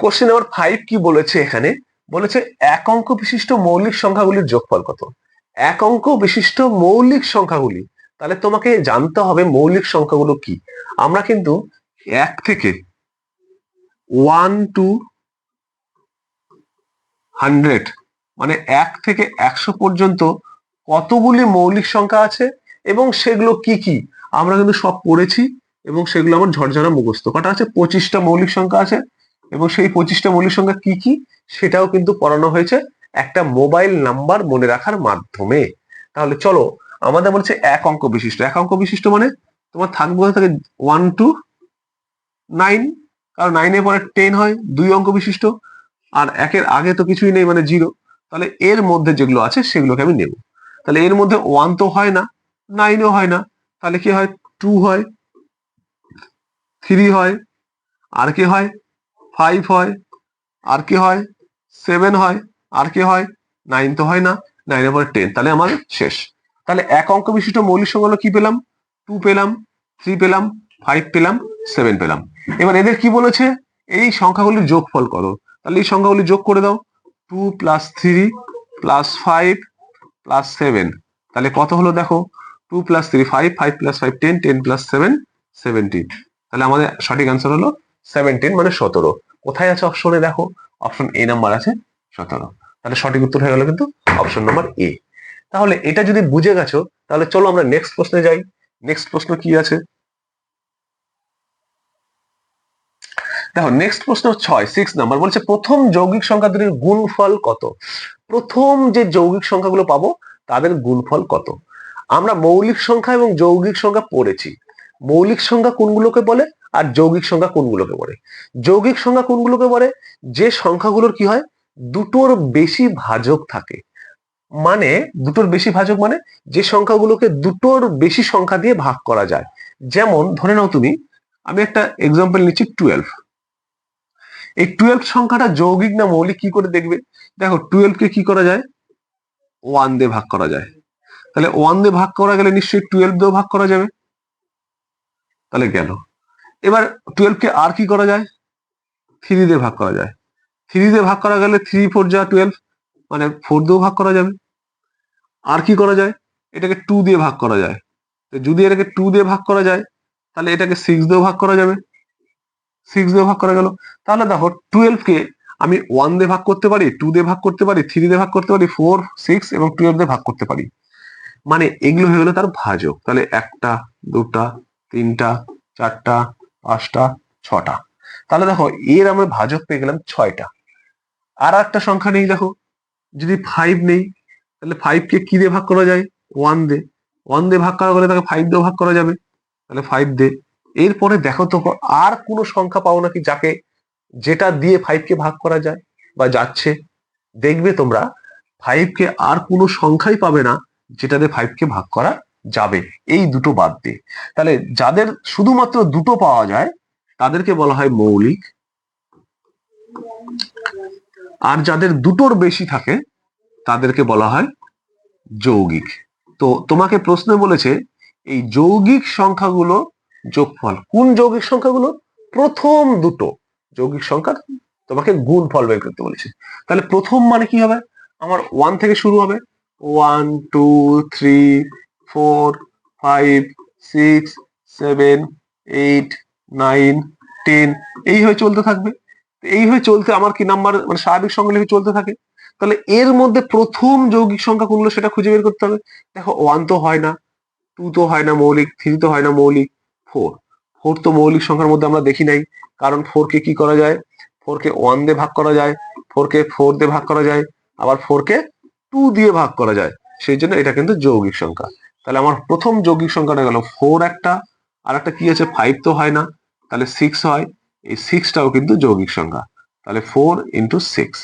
Question number five কি বলেছে এখানে? বলেছে, এক অঙ্ক বিশিষ্ট মৌলিক সংখ্যাগুলির যোগফল কত? এক অঙ্ক বিশিষ্ট মৌলিক সংখ্যাগুলি। তাহলে তোমাকে জানতে হবে মৌলিক সংখ্যাগুলো কি। আমরা কিন্তু এক থেকে ওয়ান টু হান্ড্রেড মানে এক থেকে একশো পর্যন্ত কতগুলি মৌলিক সংখ্যা আছে এবং সেগুলো কি কি? আমরা কিন্তু সব পড়েছি এবং সেগুলো আমার ঝরঝরা মুখস্থ। কটা আছে? পঁচিশটা মৌলিক সংখ্যা আছে। এবং সেই পঁচিশটা মৌলিক সংখ্যা কি কি সেটাও কিন্তু পড়ানো হয়েছে একটা মোবাইল নাম্বার মনে রাখার মাধ্যমে। তাহলে চলো, আমাদের বলছে এক অঙ্ক বিশিষ্ট। এক অঙ্ক বিশিষ্ট মানে তোমার থাকবে থাকে? ওয়ান টু নাইন কারণ নাইনের পরে টেন হয়, দুই অঙ্ক বিশিষ্ট। আর একের আগে তো কিছুই নেই মানে জিরো তাহলে এর মধ্যে যেগুলো আছে সেগুলোকে আমি নেব। তাহলে এর মধ্যে ওয়ান তো হয় না নাইনও হয় না। তাহলে কি হয়? টু হয় থ্রি হয়, আর কি হয়? ফাইভ হয়, আর কি হয়? সেভেন হয়, আর কি হয়? নাইন তো হয় না নাইনের পরে টেন তাহলে আমার শেষ। তাহলে এক অঙ্ক বিশিষ্ট মৌলিক সংখ্যাগুলো কি পেলাম? টু পেলাম থ্রি পেলাম ফাইভ পেলাম সেভেন পেলাম। এবার এদের কি বলেছে? এই সংখ্যাগুলির যোগফল করো। তাহলে এই সংখ্যাগুলি যোগ করে দাও। Two plus three plus five plus seven তাহলে কত হলো দেখো? Two plus three five five plus five ten ten plus seven seventeen তাহলে আমাদের সঠিক অ্যান্সার হলো সেভেন্টিন মানে সতেরো। কোথায় আছে অপশনে দেখো? অপশন এ নাম্বার আছে সতেরো। তাহলে সঠিক উত্তর হয়ে গেল কিন্তু অপশন নাম্বার এ তাহলে এটা যদি বুঝে গেছো, তাহলে চলো আমরা নেক্সট প্রশ্নে যাই। নেক্সট প্রশ্ন কি আছে? দেখো নেক্সট প্রশ্ন ছয় সিক্স নাম্বার বলছে, প্রথম যৌগিক সংখ্যা দুটির গুণফল কত? প্রথম যে যৌগিক সংখ্যাগুলো পাবো, তাদের গুণফল কত? আমরা মৌলিক সংখ্যা এবং যৌগিক সংখ্যা পড়েছি। মৌলিক সংখ্যা কোনগুলোকে বলে আর যৌগিক সংখ্যা কোনগুলোকে বলে? যৌগিক সংখ্যা কোনগুলোকে বলে? যে সংখ্যাগুলোর কি হয়? দুটোর বেশি ভাজক থাকে। মানে দুটোর বেশি ভাজক মানে যে সংখ্যাগুলোকে দুটোর বেশি সংখ্যা দিয়ে ভাগ করা যায়। যেমন ধরে নাও তুমি, আমি একটা এক্সাম্পল নিচ্ছি টুয়েলভ এই টুয়েলভ সংখ্যাটা যৌগিক না মৌলিক কি করে দেখবে? দেখো টুয়েলভ কে কি করা যায়? ওয়ান দিয়ে ভাগ করা যায়। তাহলে ওয়ান দিয়ে ভাগ করা গেলে নিশ্চয়ই টুয়েলভ দিয়েও ভাগ করা যাবে। তাহলে গেল। এবার টুয়েলভ কে আর কি করা যায়? থ্রি দিয়ে ভাগ করা যায়। থ্রি দিয়ে ভাগ করা গেলে থ্রি ফোর যা টুয়েলভ মানে ফোর দিয়েও ভাগ করা যাবে। আর কি করা যায়? এটাকে টু দিয়ে ভাগ করা যায়। তো যদি এটাকে টু দিয়ে ভাগ করা যায়, তাহলে এটাকে সিক্স দিয়েও ভাগ করা যাবে। সিক্স দিয়ে ভাগ করা গেল। তাহলে দেখো টুয়েলভ কে আমি ওয়ান দিয়ে ভাগ করতে পারি টু দিয়ে ভাগ করতে পারি থ্রি দিয়ে ভাগ করতে পারি ফোর সিক্স এবং টুয়েলভ দিয়ে ভাগ করতে পারি। মানে এগুলো হয়ে গেলো তার ভাজক। তাহলে একটা, দুটা তিনটা, চারটা, পাঁচটা, ছটা। তাহলে দেখো, এর আমরা ভাজক পেয়ে গেলাম ছয়টা। আর একটা সংখ্যা নেই, দেখো। যদি ফাইভ নেই, তাহলে ফাইভ কে দিয়ে ভাগ করা যায়? ওয়ান দে ওয়ান দিয়ে ভাগ করা গেলে তাকে ফাইভ দিয়েও ভাগ করা যাবে। তাহলে ফাইভ দে এরপরে দেখো তো, আর কোনো সংখ্যা পাও নাকি যাকে, যেটা দিয়ে ফাইভ কে ভাগ করা যায় বা যাচ্ছে। দেখবে তোমরা ফাইভ কে আর কোনো সংখ্যাই পাবে না, যেটা দিয়ে ফাইভ কে ভাগ করা যাবে। এই দুটো বাদ দিয়ে। তাহলে যাদের শুধুমাত্র দুটো পাওয়া যায়, তাদেরকে বলা হয় মৌলিক। আর যাদের দুটোর বেশি থাকে, তাদেরকে বলা হয় যৌগিক। তো তোমাকে প্রশ্ন বলেছে, এই যৌগিক সংখ্যাগুলো যোগফল, কোন যৌগিক সংখ্যাগুলো? প্রথম দুটো। যৌগিক সংখ্যা তোমাকে গুণ ফল বের করতে বলেছে। তাহলে প্রথম মানে কি হবে? আমার ওয়ান থেকে শুরু হবে। One two three four five six seven eight nine ten এই হয়ে চলতে থাকবে। এই হয়ে চলতে আমার কি নাম্বার মানে স্বাভাবিক সংখ্যা লিখে চলতে থাকে? তাহলে এর মধ্যে প্রথম যৌগিক সংখ্যা কোনগুলো সেটা খুঁজে বের করতে হবে। দেখো ওয়ান তো হয় না টু তো হয় না মৌলিক থ্রি তো হয় না মৌলিক ফোর ফোর তো মৌলিক সংখ্যার মধ্যে আমরা দেখি নাই, কারণ ফোর কে কি করা যায়? ফোর কে ওয়ান দিয়ে ভাগ করা যায় ফোর কে ফোর দিয়ে ভাগ করা যায়, আবার ফোর কে টু দিয়ে ভাগ করা যায়। সেই জন্য এটা কিন্তু যৌগিক সংখ্যা। তাহলে আমার প্রথম যৌগিক সংখ্যাটা গেল ফোর একটা, আর একটা কি আছে? ফাইভ তো হয় না। তাহলে সিক্স হয়। এই সিক্সটাও কিন্তু যৌগিক সংখ্যা। তাহলে ফোর ইন্টু সিক্স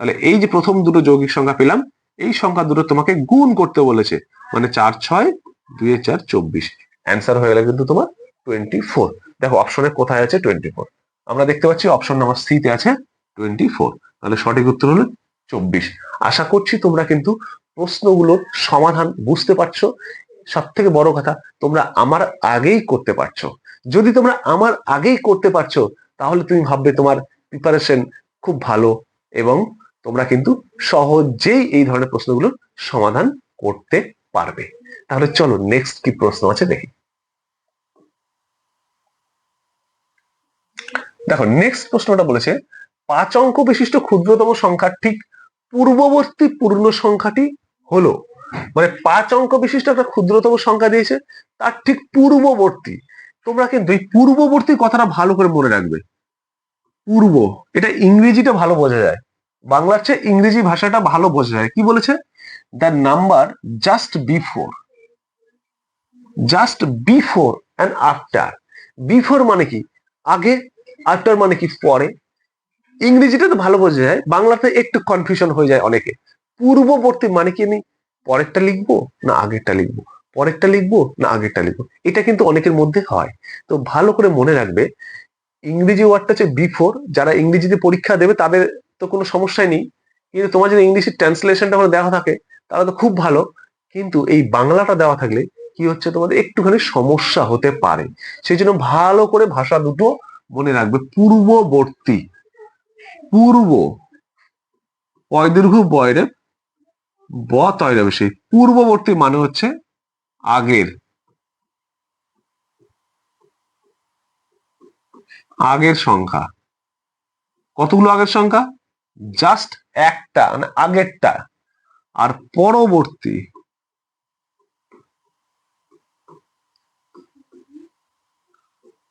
তাহলে এই যে প্রথম দুটো যৌগিক সংখ্যা পেলাম, এই সংখ্যা দুটো তোমাকে গুণ করতে বলেছে। মানে চার ছয় দুই চার চব্বিশ। অ্যান্সার হয়ে গেলে কিন্তু তোমার টোয়েন্টি ফোর দেখো অপশনে কোথায় আছে টোয়েন্টি ফোর আমরা দেখতে পাচ্ছি অপশন নাম্বার সিতে আছে টোয়েন্টি ফোর তাহলে সঠিক উত্তর হলো চব্বিশ। আশা করছি তোমরা কিন্তু প্রশ্নগুলোর সমাধান বুঝতে পারছ? সব থেকে বড় কথা, তোমরা আমার আগেই করতে পারছ। যদি তোমরা আমার আগেই করতে পারছ, তাহলে তুমি ভাববে তোমার প্রিপারেশন খুব ভালো এবং তোমরা কিন্তু সহজেই এই ধরনের প্রশ্নগুলোর সমাধান করতে পারবে। তাহলে চলো নেক্সট কি প্রশ্ন আছে দেখি। দেখো নেক্সট প্রশ্নটা বলেছে, পাঁচ অঙ্ক বিশিষ্ট ক্ষুদ্রতম সংখ্যার ঠিক পূর্ববর্তী পূর্ণ সংখ্যাটি হলো। মানে পাঁচ অঙ্ক বিশিষ্ট একটা ক্ষুদ্রতম সংখ্যা দিয়েছে, তার ঠিক পূর্ববর্তী। তোমরা কিন্তু এই পূর্ববর্তী কথাটা ভালো করে মনে রাখবে। পূর্ব, এটা ইংরেজিটা ভালো বোঝা যায়। বাংলার চেয়ে ইংরেজি ভাষাটা ভালো বোঝা যায়। কি বলেছে? The number just before just before and after before মানে কি? আগে আফটার মানে কি? পরে। ইংরেজিটা তো ভালো বোঝা যায়। বাংলাতে একটু কনফিউশন হয়ে যায় অনেকে। পূর্ববর্তী মানে কি আমি পরেরটা লিখব না আগেরটা লিখব? পরেরটা লিখব না আগেরটা লিখব? এটা কিন্তু অনেকের মধ্যে হয়। তো ভালো করে মনে রাখবে, ইংরেজি ওয়ার্ডটা হচ্ছে বিফোর যারা ইংরেজিতে পরীক্ষা দেবে তাদের তো কোনো সমস্যাই নেই। কিন্তু তোমার যদি ইংলিশের ট্রান্সলেশনটা আমার দেওয়া থাকে, তাহলে তো খুব ভালো। কিন্তু এই বাংলাটা দেওয়া থাকলে কি হচ্ছে তোমাদের একটুখানি সমস্যা হতে পারে। সেই জন্য ভালো করে ভাষা দুটো মনে রাখবে। পূর্ববর্তী, পূর্ব পয়দীর্ঘ বয়রে ব তয়রা বেশি। পূর্ববর্তী মানে হচ্ছে আগের। আগের সংখ্যা। কতগুলো আগের সংখ্যা? জাস্ট একটা মানে আগেরটা। আর পরবর্তী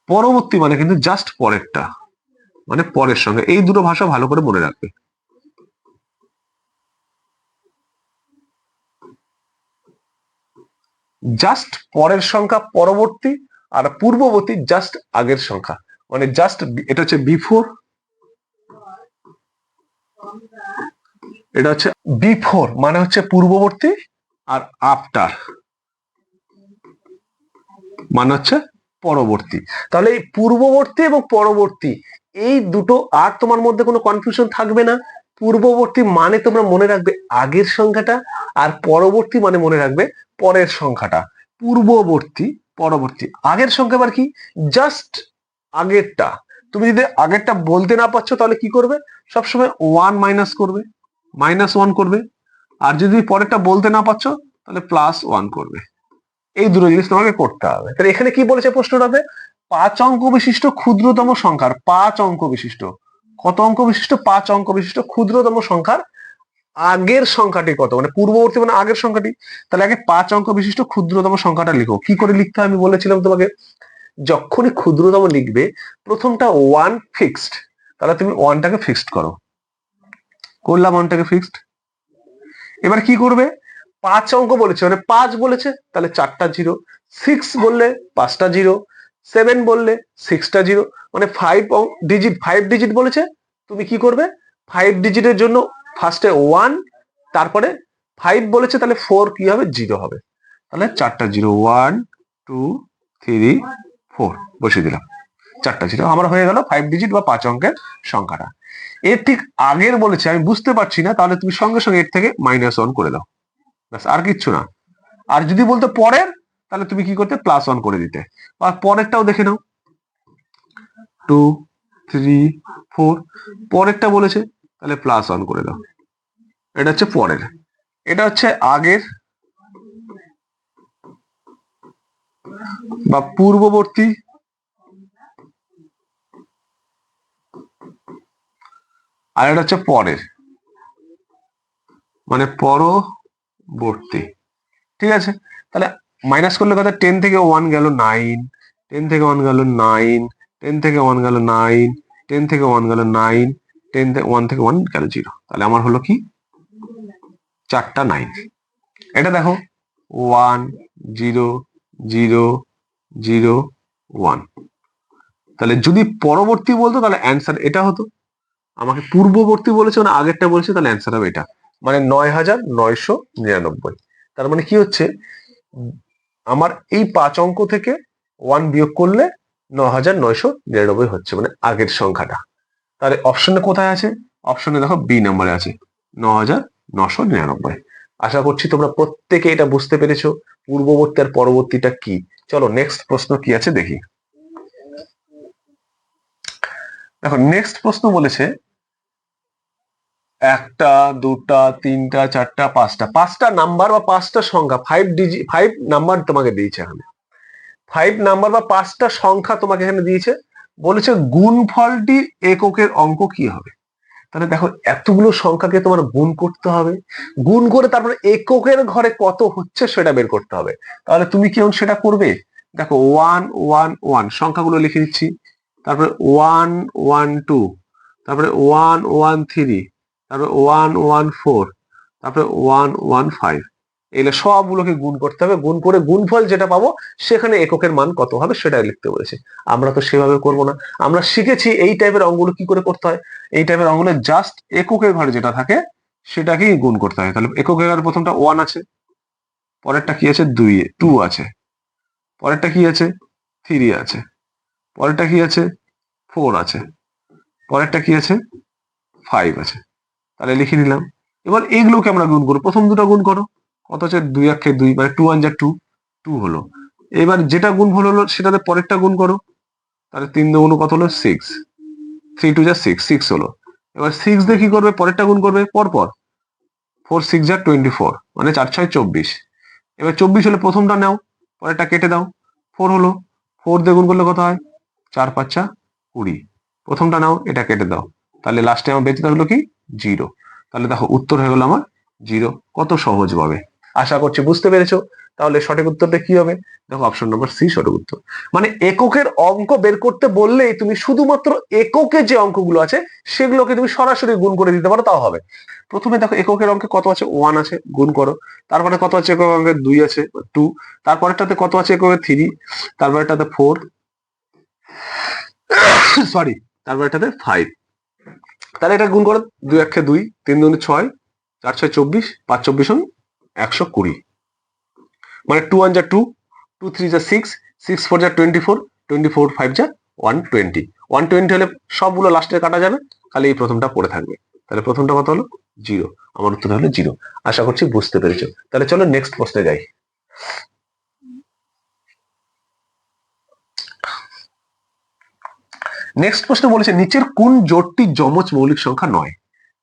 পরবর্তী মানে কিন্তু জাস্ট পরেরটা। মানে পরের সঙ্গে। এই দুটো ভাষা ভালো করে মনে রাখবে। জাস্ট পরের সংখ্যা পরবর্তী আর পূর্ববর্তী জাস্ট আগের সংখ্যা। মানে জাস্ট এটা হচ্ছে বিফোর এটা হচ্ছে বিফোর মানে হচ্ছে পূর্ববর্তী আর আফটার মানে হচ্ছে পরবর্তী। তাহলে এই পূর্ববর্তী এবং পরবর্তী, এই দুটো আর তোমার মধ্যে কোনো কনফিউশন থাকবে না। পূর্ববর্তী মানে তোমরা মনে রাখবে আগের সংখ্যাটা আর পরবর্তী মানে মনে রাখবে পরের সংখ্যাটা, পূর্ববর্তী, পরবর্তী। আগের সংখ্যা আবার কি? জাস্ট আগেরটা। তুমি যদি আগেরটা বলতে না পারছ তাহলে কি করবে? সবসময় ওয়ান মাইনাস করবে মাইনাস ওয়ান করবে। আর যদি পরেরটা বলতে না পারছ, তাহলে প্লাস ওয়ান করবে। এই দুটো জিনিস তোমাকে করতে হবে। তাহলে এখানে কি বলেছে প্রশ্নটাতে? পাঁচ অঙ্ক বিশিষ্ট ক্ষুদ্রতম সংখ্যার, পাঁচ অঙ্ক বিশিষ্ট। কত অঙ্ক বিশিষ্ট? পাঁচ অঙ্ক বিশিষ্ট ক্ষুদ্রতম সংখ্যার আগের সংখ্যাটি কত? মানে পূর্ববর্তী মানে আগের সংখ্যাটি? তাহলে আগে পাঁচ অঙ্ক বিশিষ্ট ক্ষুদ্রতম সংখ্যাটা লিখো। কি করে লিখতে আমি বলেছিলাম তোমাকে, যখনই ক্ষুদ্রতম লিখবে, প্রথমটা ওয়ান ফিক্সড তাহলে তুমি ওয়ানটাকে ফিক্সড করো। করলাম ওয়ানটাকে ফিক্সড এবার কি করবে? পাঁচ অঙ্ক বলেছে মানে পাঁচ বলেছে, তাহলে চারটা জিরো সিক্স বললে পাঁচটা জিরো সেভেন বললে সিক্সটা জিরো মানে ফাইভ ডিজিট ফাইভ ডিজিট বলেছে, তুমি কি করবে? ফাইভ ডিজিটের জন্য ফার্স্টে ওয়ান তারপরে ফাইভ বলেছে, তাহলে ফোর কি হবে? জিরো হবে। তাহলে চারটা zero one two three four বসিয়ে দিলাম। চারটা জিরো আমার হয়ে গেল ফাইভ ডিজিট বা পাঁচ অঙ্কের সংখ্যাটা। এর ঠিক আগের বলেছে, আমি বুঝতে পারছি না, তাহলে তুমি সঙ্গে সঙ্গে এর থেকে মাইনাস ওয়ান করে দাও। ব্যাস, আর কিচ্ছু না। আর যদি বলতে পরের, তাহলে তুমি কি করতে প্লাস ওয়ান করে দিতে। আর পরেরটাও দেখে নাও। টু থ্রি ফোর পরেরটা বলেছে তাহলে প্লাস ওয়ান করে দাও। এটা হচ্ছে পরের। এটা হচ্ছে আগের বা পূর্ববর্তী আর এটা হচ্ছে পরের। মানে পরবর্তী। ঠিক আছে? তাহলে মাইনাস করলে কথা টেন থেকে ওয়ান গেল নাইন টেন থেকে ওয়ান গেল নাইন টেন থেকে ওয়ান গেল নাইন টেন থেকে ওয়ান গেল নাইন টেন ওয়ান থেকে ওয়ান গেল জিরো তাহলে আমার হলো কি? চারটা নাইন এটা দেখো। One zero zero zero one তাহলে যদি পরবর্তী বলতো তাহলে অ্যান্সার এটা হতো। আমাকে পূর্ববর্তী বলেছে মানে আগেরটা বলেছে, তাহলে অ্যান্সার হবে এটা। মানে নয় হাজার নয়শো নিরানব্বই। তার মানে কি হচ্ছে? আমার এই পাঁচ অঙ্ক থেকে ওয়ান বিয়োগ করলে ন হাজার নয়শো নিরানব্বই হচ্ছে মানে আগের সংখ্যাটা। তাহলে অপশনে কোথায় আছে? অপশনে দেখো বি নাম্বারে আছে। ন হাজার নশো নিরানব্বই। আশা করছি তোমরা প্রত্যেকে এটা বুঝতে পেরেছ। পূর্ববর্তী আর পরবর্তীটা কি? চলো নেক্সট প্রশ্ন কি আছে দেখি। দেখো নেক্সট প্রশ্ন বলেছে, একটা, দুটা, তিনটা, চারটা, পাঁচটা। পাঁচটা নাম্বার বা পাঁচটা সংখ্যা ফাইভ ডিজি ফাইভ নাম্বার তোমাকে দিয়েছে এখানে। ফাইভ নাম্বার বা পাঁচটা সংখ্যা তোমাকে এখানে দিয়েছে। বলেছে গুণফলটি এককের অঙ্ক কি হবে? তাহলে দেখো, এতগুলো সংখ্যাকে তোমার গুণ করতে হবে। গুণ করে তারপরে এককের ঘরে কত হচ্ছে সেটা বের করতে হবে। তাহলে তুমি কেমন সেটা করবে? দেখো ওয়ান ওয়ান ওয়ান সংখ্যাগুলো লিখে দিচ্ছি। তারপরে ওয়ান ওয়ান টু তারপরে ওয়ান ওয়ান থ্রি তারপরে ওয়ান ওয়ান ফোর তারপরে ওয়ান ওয়ান ফাইভ এগুলো সবগুলোকে গুণ করতে হবে। গুণ করে গুণফল যেটা পাবো, সেখানে এককের মান কত হবে সেটা লিখতে বলেছে। আমরা তো সেভাবে করব না। আমরা শিখেছি এই টাইপের অঙ্কগুলো কি করে করতে হয়? এই টাইপের অঙ্কগুলো জাস্ট এককের ঘরে যেটা থাকে, সেটাকেই গুণ করতে হয়। তাহলে এককের ঘরে প্রথমটা ওয়ান আছে, পরেরটা কি আছে? দুই টু আছে। পরেরটা কি আছে? থ্রি আছে। পরেরটা কি আছে? ফোর আছে। পরেরটা কি আছে? ফাইভ আছে। তাহলে লিখে নিলাম। এবার এইগুলোকে আমরা গুণ করব। প্রথম দুটো গুণ করো। হচ্ছে দুই একে দুই মানে টু ওয়ান যা টু টু হলো। এবার যেটা গুণ হলো সেটাতে পরেরটা গুণ করো। তাহলে তিন দুগুণ কত হলো? সিক্স থ্রি টু যা সিক্স সিক্স হলো। এবার সিক্স দিয়ে কি করবে? পরেরটা গুণ করবে? পরপর। ফোর সিক্স যা টোয়েন্টি ফোর মানে চার, ছয়, চব্বিশ। এবার চব্বিশ হলে প্রথমটা নাও, পরেরটা কেটে দাও। ফোর হলো ফোর দিয়ে গুণ করলে কত হয়? চার, পাঁচা কুড়ি। প্রথমটা নাও, এটা কেটে দাও। তাহলে লাস্টে আমার বেঁচে থাকল কি? জিরো তাহলে দেখো, উত্তর হয়ে গেলো আমার জিরো কত সহজ ভাবে। আশা করছি বুঝতে পেরেছ। তাহলে সঠিক উত্তরটা কি হবে? দেখো অপশন নম্বর সি সঠিক উত্তর। মানে এককের অঙ্ক বের করতে বললেই তুমি শুধুমাত্র এককে যে অঙ্কগুলো আছে, সেগুলোকে তুমি সরাসরি গুণ করে দিতে পারো, তাও হবে। প্রথমে দেখো এককের অঙ্কে কত আছে? ওয়ান আছে, গুণ করো। তারপরে কত আছে? একক অঙ্কে দুই আছে টু তারপরেরটাতে কত আছে? এককে থ্রি তারপরেরটাতে ফোর সরি তারপরেরটাতে ফাইভ তাহলে এটা গুণ করো, দুই একে দুই, তিন দুই ছয়, চার ছয় চব্বিশ, পাঁচ চব্বিশ একশো কুড়ি। মানে টু ওয়ান যা টু টু থ্রি যা সিক্স সিক্স ফোর যা twenty four twenty four five যা ওয়ান টোয়েন্টি ওয়ান টোয়েন্টি হলে সবগুলো লাস্টে কাটা যাবে খালি এই প্রথমটা পড়ে থাকবে। তাহলে প্রথমটা কত হলো? জিরো আমার উত্তর হলো জিরো আশা করছি বুঝতে পেরেছ। তাহলে চলো নেক্সট প্রশ্নে যাই। নেক্সট প্রশ্ন বলেছে, নিচের কোন জোটটি যমজ মৌলিক সংখ্যা নয়?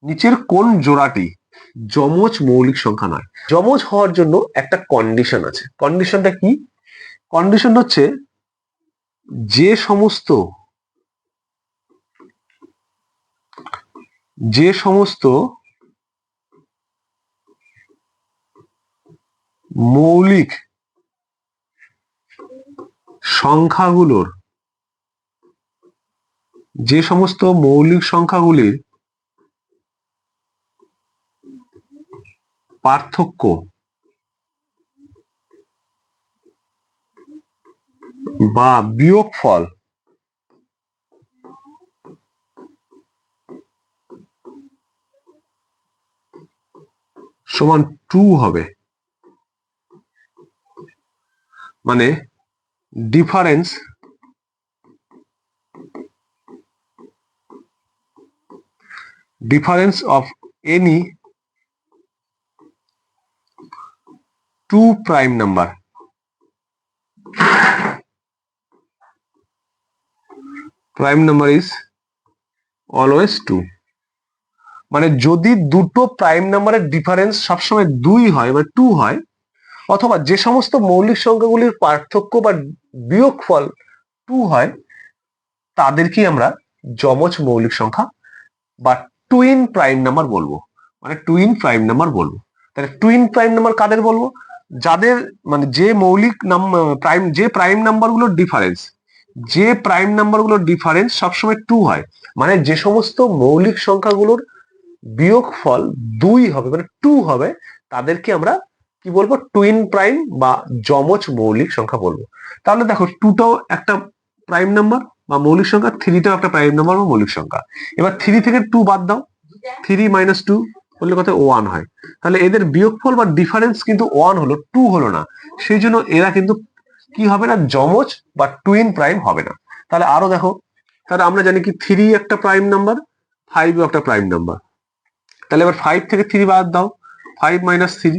নিচের কোন জোড়াটি যমজ মৌলিক সংখ্যা নয়। যমজ হওয়ার জন্য একটা কন্ডিশন আছে। কন্ডিশনটা কি? কন্ডিশন হচ্ছে যে সমস্ত যে সমস্ত মৌলিক সংখ্যাগুলোর, যে সমস্ত মৌলিক সংখ্যাগুলির পার্থক্য? বা বিয়োগফল? সমান টু হবে। মানে difference difference of any two prime number. Prime number is always two. মানে যদি দুটো প্রাইম নাম্বারের ডিফারেন্স সবসময় দুই হয় বা টু হয়, অথবা যে সমস্ত মৌলিক সংখ্যাগুলির পার্থক্য বা বিয়োগফল টু হয়, তাদেরকেই আমরা যমজ মৌলিক সংখ্যা বা টুইন প্রাইম নাম্বার বলব। মানে টুইন প্রাইম নাম্বার বলব। তাহলে টুইন প্রাইম নাম্বার কাদের বলব? যাদের মানে যে মৌলিক নাম প্রাইম যে প্রাইম নাম্বারগুলোর ডিফারেন্স যে প্রাইম নাম্বারগুলোর ডিফারেন্স সবসময় টু হয়। মানে যে সমস্ত মৌলিক সংখ্যাগুলোর বিয়োগ ফল দুই হবে মানে টু হবে, তাদেরকে আমরা কি বলব? টুইন প্রাইম বা যমজ মৌলিক সংখ্যা বলব। তাহলে দেখো টুটাও একটা প্রাইম নাম্বার বা মৌলিক সংখ্যা থ্রিটাও একটা প্রাইম নাম্বার বা মৌলিক সংখ্যা। এবার থ্রি থেকে টু বাদ দাও। থ্রি মাইনাস টু বললে কত? ওয়ান হয়। তাহলে এদের বিয়োগফল বা ডিফারেন্স কিন্তু ওয়ান হলো টু হলো না। সেই জন্য এরা কিন্তু কি হবে না? যমজ বা টুইন প্রাইম হবে না। তাহলে আরও দেখো, তাহলে আমরা জানি কি? থ্রি একটা প্রাইম নাম্বার ফাইভ একটা প্রাইম নাম্বার তাহলে এবার ফাইভ থেকে থ্রি বাদ দাও। ফাইভ মাইনাস থ্রি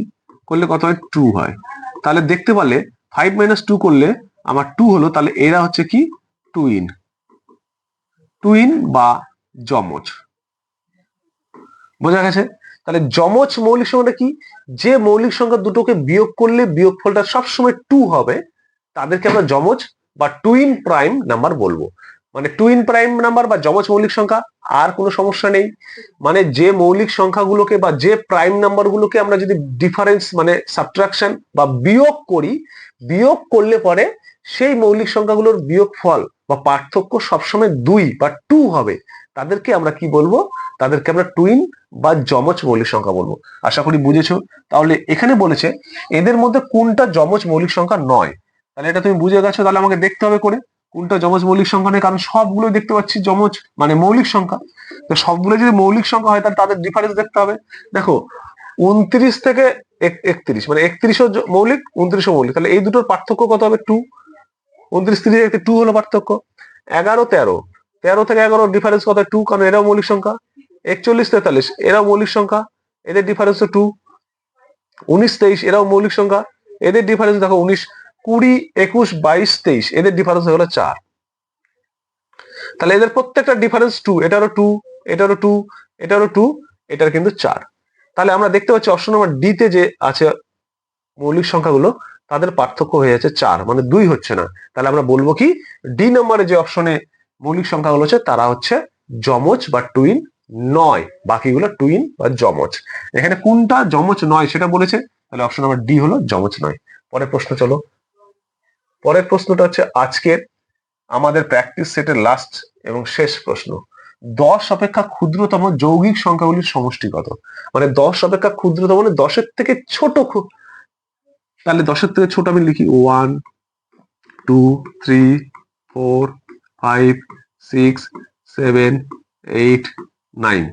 করলে কত হয়? টু হয়। তাহলে দেখতে পারলে ফাইভ মাইনাস টু করলে আমার টু হলো, তাহলে এরা হচ্ছে কি? টুইন টুইন বা যমজ। বোঝা গেছে? তাহলে যমজ মৌলিক সংখ্যাটা কি? যে মৌলিক সংখ্যা দুটোকে বিয়োগ করলে বিয়োগফলটা সবসময় টু হবে, তাদেরকে আমরা যমজ বা টুইন প্রাইম নাম্বার বলব। মানে টুইন প্রাইম নাম্বার বা যমজ মৌলিক সংখ্যা আর কোনো সমস্যা নেই। মানে যে মৌলিক সংখ্যাগুলোকে বা যে প্রাইম নাম্বারগুলোকে আমরা যদি ডিফারেন্স মানে সাবট্রাকশন বা বিয়োগ করি, বিয়োগ করলে পরে সেই মৌলিক সংখ্যাগুলোর বিয়োগ ফল বা পার্থক্য সবসময় দুই বা টু হবে। তাদেরকে আমরা কি বলব? তাদেরকে আমরা টুইন বা যমজ মৌলিক সংখ্যা বলব। আশা করি বুঝেছ? তাহলে এখানে বলেছে, এদের মধ্যে কোনটা যমজ মৌলিক সংখ্যা নয়? তাহলে এটা তুমি বুঝে গেছো, তাহলে আমাকে দেখতে হবে করে। কোনটা যমজ মৌলিক সংখ্যা নেই কারণ সবগুলো দেখতে পাচ্ছি যমজ মানে মৌলিক সংখ্যা। তো সবগুলো যদি মৌলিক সংখ্যা হয়, তাহলে তাদের ডিফারেন্স দেখতে হবে। দেখো, উনত্রিশ থেকে একত্রিশ মানে একত্রিশও মৌলিক, উনত্রিশও মৌলিক। তাহলে এই দুটোর পার্থক্য কত হবে? টু উনত্রিশ, তিরিশ একটি টু হলো পার্থক্য। এগারো, তেরো। তেরো থেকে এগারো ডিফারেন্স কত? টু কারণ এরাও মৌলিক সংখ্যা। একচল্লিশ, তেতাল্লিশ, এরাও মৌলিক সংখ্যা, এদের ডিফারেন্স তো টু উনিশ, তেইশ, এরাও মৌলিক সংখ্যা, এদের ডিফারেন্স দেখো উনিশ, কুড়ি, একুশ, বাইশ, তেইশ, এদের ডিফারেন্স হলো চার। তাহলে এদের প্রত্যেকটা ডিফারেন্স টু এটারও টু এটারও টু এটারও টু এটার কিন্তু চার। তাহলে আমরা দেখতে পাচ্ছি অপশন নাম্বার ডি তে যে আছে মৌলিক সংখ্যাগুলো, তাদের পার্থক্য হয়ে যাচ্ছে চার মানে দুই হচ্ছে না। তাহলে আমরা বলব কি ডি নম্বরে যে অপশনে মৌলিক সংখ্যাগুলো আছে তারা হচ্ছে যমজ বা টুইন নয়। বাকিগুলো টুইন বা যমজ। এখানে কোনটা যমজ নয় সেটা বলেছে? তাহলে অপশন নাম্বার ডি হলো যমজ নয়। পরের প্রশ্ন চলো। পরের প্রশ্নটা হচ্ছে আজকের আমাদের প্র্যাকটিস সেটের লাস্ট এবং শেষ প্রশ্ন। দশ অপেক্ষা ক্ষুদ্রতম যৌগিক সংখ্যাগুলির সমষ্টি কত? মানে দশ অপেক্ষা ক্ষুদ্রতম মানে দশের থেকে ছোট তাহলে দশের থেকে ছোট আমি লিখি one two three four five, six, seven, eight, nine.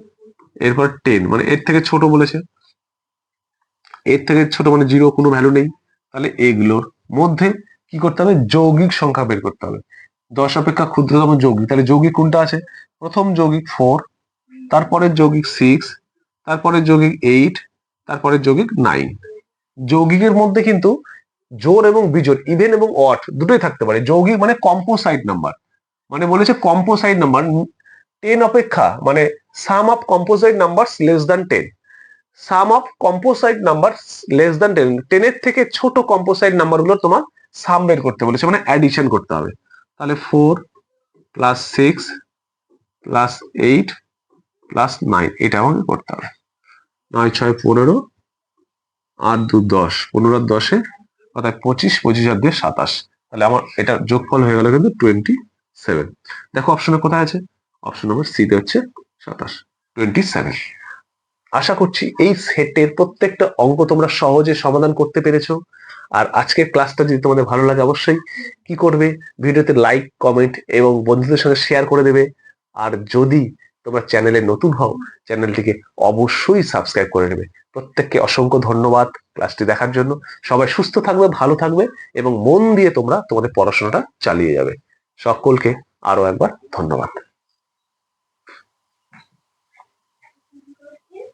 এরপর টেন মানে এর থেকে ছোট বলেছে। এর থেকে ছোট মানে জিরো, কোনো ভ্যালু নেই। তাহলে এগুলোর মধ্যে কি করতে হবে? যৌগিক সংখ্যা বের করতে হবে। দশ অপেক্ষা ক্ষুদ্রতম যৌগিক। তাহলে যৌগিক কোনটা আছে? প্রথম যৌগিক ফোর তারপরের যৌগিক সিক্স তারপরের যৌগিক এইট তারপরের যৌগিক নাইন যৌগিকের মধ্যে কিন্তু জোর এবং বিজোড় ইভেন এবং অট দুটোই থাকতে পারে। যৌগিক মানে কম্পোসাইট নাম্বার মানে বলেছে কম্পোসাইট নাম্বার টেন অপেক্ষা মানে sum of composite number less than ten sum of composite number less than ten টেনের থেকে ছোট কম্পোসাইট নাম্বারগুলো তোমার সাম বের করতে বলেছে মানে অ্যাডিশন করতে হবে। তাহলে four plus six plus eight plus nine এটা আমাকে করতে হবে। নয়, ছয়, পনেরো, আট, দু, দশ, পনেরো আর দশে অর্থাৎ পঁচিশ পঁচিশ আর দুই, সাতাশ। তাহলে আমার এটা যোগফল হয়ে গেল কিন্তু টোয়েন্টি সেভেন দেখো অপশনে কোথায় আছে? অপশন নম্বর সিতে হচ্ছে সাতাশ। টোয়েন্টি সেভেন আশা করছি এই সেটের প্রত্যেকটা অঙ্ক তোমরা সহজে সমাধান করতে পেরেছ। আর আজকের ক্লাসটা যদি তোমাদের ভালো লাগে অবশ্যই কি করবে? ভিডিওতে লাইক কমেন্ট এবং বন্ধুদের সঙ্গে শেয়ার করে দেবে। আর যদি তোমরা চ্যানেলে নতুন হও, চ্যানেলটিকে অবশ্যই সাবস্ক্রাইব করে নেবে। প্রত্যেককে অসংখ্য ধন্যবাদ ক্লাসটি দেখার জন্য। সবাই সুস্থ থাকবে, ভালো থাকবে এবং মন দিয়ে তোমরা তোমাদের পড়াশোনাটা চালিয়ে যাবে। সকলকে আরও একবার ধন্যবাদ।